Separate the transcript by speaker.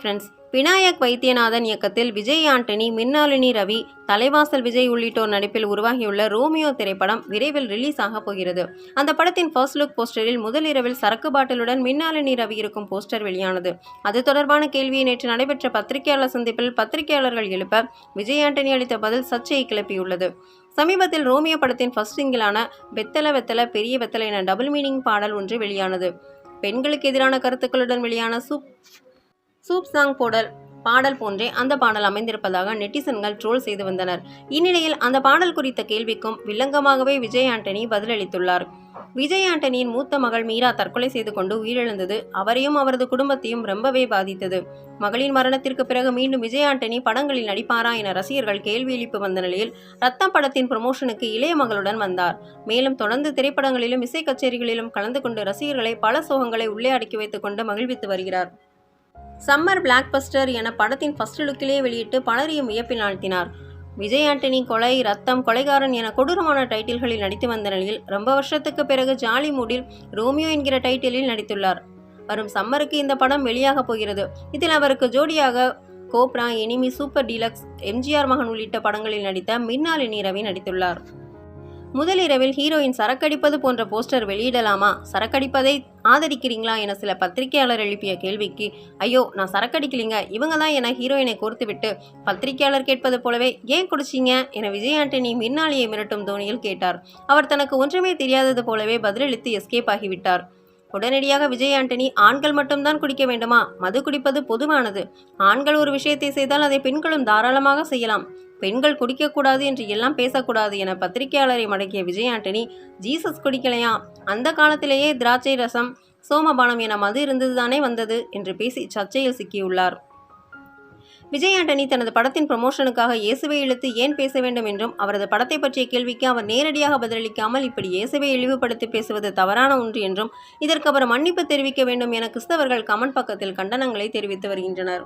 Speaker 1: Friends Vinayak Vaidyanathan இயக்கத்தில் விஜய் ஆண்டனி மின்னாலினி ரவி தலைவாசல் விஜய் உள்ளிட்டோர் நடிப்பில் உருவாகியுள்ள ரோமியோ திரைப்படம் விரைவில் ரிலீஸ் ஆக போகிறது. அந்த படத்தின் ஃபர்ஸ்ட் லுக் போஸ்டரில் முதல் இரவில் சரக்கு பாட்டிலுடன் மின்னாலினி ரவி இருக்கும் போஸ்டர் வெளியானது. அது தொடர்பான கேள்வியை நேற்று நடைபெற்ற பத்திரிகையாளர் சந்திப்பில் பத்திரிகையாளர்கள் எழுப்ப விஜய் ஆண்டனி அளித்த பதில் சர்ச்சையை கிளப்பியுள்ளது. சமீபத்தில் ரோமியோ படத்தின் ஃபர்ஸ்ட் சிங்கிளான வெத்தல வெத்தல பெரிய வெத்தல என டபுள் மீனிங் பாடல் ஒன்று வெளியானது. பெண்களுக்கு எதிரான கருத்துக்களுடன் வெளியான சூப் சூப் சாங் போடல் பாடல் போன்றே அந்த பாடல் அமைந்திருப்பதாக நெட்டிசன்கள் ட்ரோல் செய்து வந்தனர். இந்நிலையில் அந்த பாடல் குறித்த கேள்விக்கும் வில்லங்கமாகவே விஜய் ஆண்டனி பதிலளித்துள்ளார். விஜய் ஆண்டனியின் மூத்த மகள் மீரா தற்கொலை செய்து கொண்டு உயிரிழந்தது அவரையும் அவரது குடும்பத்தையும் ரொம்பவே பாதித்தது. மகளின் மரணத்திற்கு பிறகு மீண்டும் விஜய் ஆண்டனி படங்களில் நடிப்பாரா என ரசிகர்கள் கேள்வி எழுப்பி வந்த நிலையில் ரத்தம் படத்தின் ப்ரமோஷனுக்கு இளைய மகளுடன் வந்தார். மேலும் தொடர்ந்து திரைப்படங்களிலும் இசை கச்சேரிகளிலும் கலந்து கொண்டு ரசிகர்களை பல சோகங்களை உள்ளே அடக்கி வைத்துக் கொண்டு மகிழ்வித்து வருகிறார். சம்மர் பிளாக் பஸ்டர் என படத்தின் ஃபர்ஸ்ட் லுக்கிலே வெளியிட்டு பலரையும் வியப்பில் ஆழ்த்தினார். விஜய் ஆண்டனி கொலை ரத்தம் கொலைகாரன் என கொடூரமான டைட்டில்களில் நடித்து வந்த நிலையில் ரொம்ப வருஷத்துக்கு பிறகு ஜாலி மூடில் ரோமியோ என்கிற டைட்டிலில் நடித்துள்ளார். வரும் சம்மருக்கு இந்த படம் வெளியாக போகிறது. இதில் அவருக்கு ஜோடியாக Cobra Enemy Super Deluxe MGR மகன் உள்ளிட்ட படங்களில் நடித்த மின்னாலினி ரவி நடித்துள்ளார். முதலிரவில் ஹீரோயின் சரக்கடிப்பது போன்ற போஸ்டர் வெளியிடலாமா? சரக்கடிப்பதை ஆதரிக்கிறீங்களா? என சில பத்திரிகையாளர் எழுப்பிய கேள்விக்கு ஐயோ நான் சரக்கடிக்கலிங்க. இவங்க தான் என ஹீரோயினை கோர்த்துவிட்டு பத்திரிகையாளர் கேட்பது போலவே ஏன் குடிச்சிங்க? என விஜய் ஆண்டனி மின்னாளியை மிரட்டும் தோனியில் கேட்டார். அவர் தனக்கு ஒன்றுமே தெரியாதது போலவே பதிலளித்து எஸ்கேப் ஆகிவிட்டார். உடனடியாக விஜய் ஆண்டனி ஆண்கள் மட்டும்தான் குடிக்க வேண்டுமா? மது குடிப்பது பொதுவானது. ஆண்கள் ஒரு விஷயத்தை செய்தால் அதை பெண்களும் தாராளமாக செய்யலாம். பெண்கள் குடிக்கக்கூடாது என்று எல்லாம் பேசக்கூடாது என பத்திரிகையாளரை மடக்கிய விஜய் ஆண்டனி ஜீசஸ் குடிக்கலையா? அந்த காலத்திலேயே திராட்சை ரசம் சோமபானம் என மது இருந்ததுதானே வந்தது? என்று பேசி சர்ச்சையில் சிக்கியுள்ளார். விஜய் ஆண்டனி தனது படத்தின் ப்ரமோஷனுக்காக இயேசுவை இழுத்து ஏன் பேச வேண்டும் என்றும் அவரது படத்தை பற்றிய கேள்விக்கு அவர் நேரடியாக பதிலளிக்காமல் இப்படி இயேசுவை இழிவுபடுத்தி பேசுவது தவறான ஒன்று என்றும் இதற்கு அவர் மன்னிப்பு தெரிவிக்க வேண்டும் என கிறிஸ்தவர்கள் கமெண்ட் பக்கத்தில் கண்டனங்களை தெரிவித்து வருகின்றனர்.